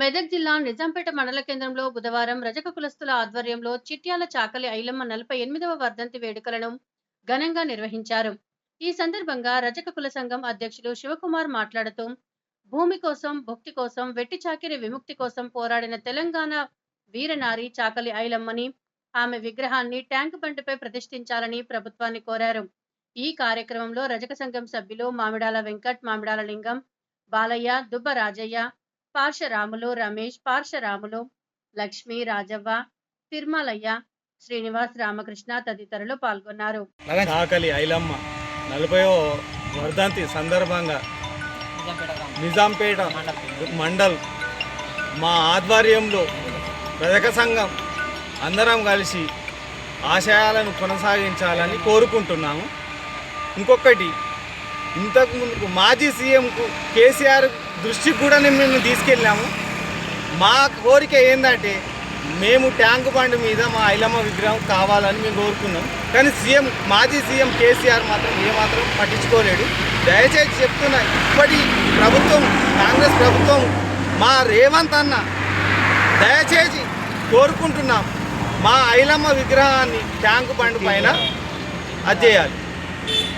మెదక్ జిల్లా నిజాంపేట మండల కేంద్రంలో బుధవారం రజక కులస్తుల ఆధ్వర్యంలో చిట్యాల చాకలి ఐలమ్మ నలభై ఎనిమిదవ వర్ధంతి వేడుకలను ఘనంగా నిర్వహించారు. ఈ సందర్భంగా రజక కుల సంఘం అధ్యక్షులు శివకుమార్ మాట్లాడుతూ భూమి కోసం భక్తి కోసం వెట్టి చాకిరి విముక్తి కోసం పోరాడిన తెలంగాణ వీరనారి చాకలి ఐలమ్మని ఆమె విగ్రహాన్ని ట్యాంక్ బండిపై ప్రతిష్ఠించాలని ప్రభుత్వాన్ని కోరారు. ఈ కార్యక్రమంలో రజక సంఘం సభ్యులు మామిడాల వెంకట్ మామిడాల లింగం బాలయ్య దుబ్బ రాజయ్య పార్శరాములు రమేష్ పార్శరాములు లక్ష్మి రాజవ్వ తిరుమలయ్య శ్రీనివాస్ రామకృష్ణ తదితరులు పాల్గొన్నారు. చాకలి ఐలమ్మ నలభైవ వర్ధంతి సందర్భంగా నిజాంపేట మండల్ మా ఆధ్వర్యంలో రజక సంఘం అందరం కలిసి ఆశయాలను కొనసాగించాలని కోరుకుంటున్నాము. ఇంకొకటి ఇంతకు ముందు మాజీ సీఎంకు కేసీఆర్ దృష్టికి కూడా మేము తీసుకెళ్ళాము. మా కోరిక ఏంటంటే మేము ట్యాంక్ బండ్ మీద మా ఐలమ్మ విగ్రహం కావాలని మేము కోరుకున్నాం. కానీ సీఎం మాజీ సీఎం కేసీఆర్ మాత్రం ఏమాత్రం పట్టించుకోలేడు దయచేసి చెప్తున్నా ఇప్పటి ప్రభుత్వం కాంగ్రెస్ ప్రభుత్వం మా రేవంత్ అన్న దయచేసి కోరుకుంటున్నాం. మా ఐలమ్మ విగ్రహాన్ని ట్యాంక్ బండ్ పైన అది చేయాలి.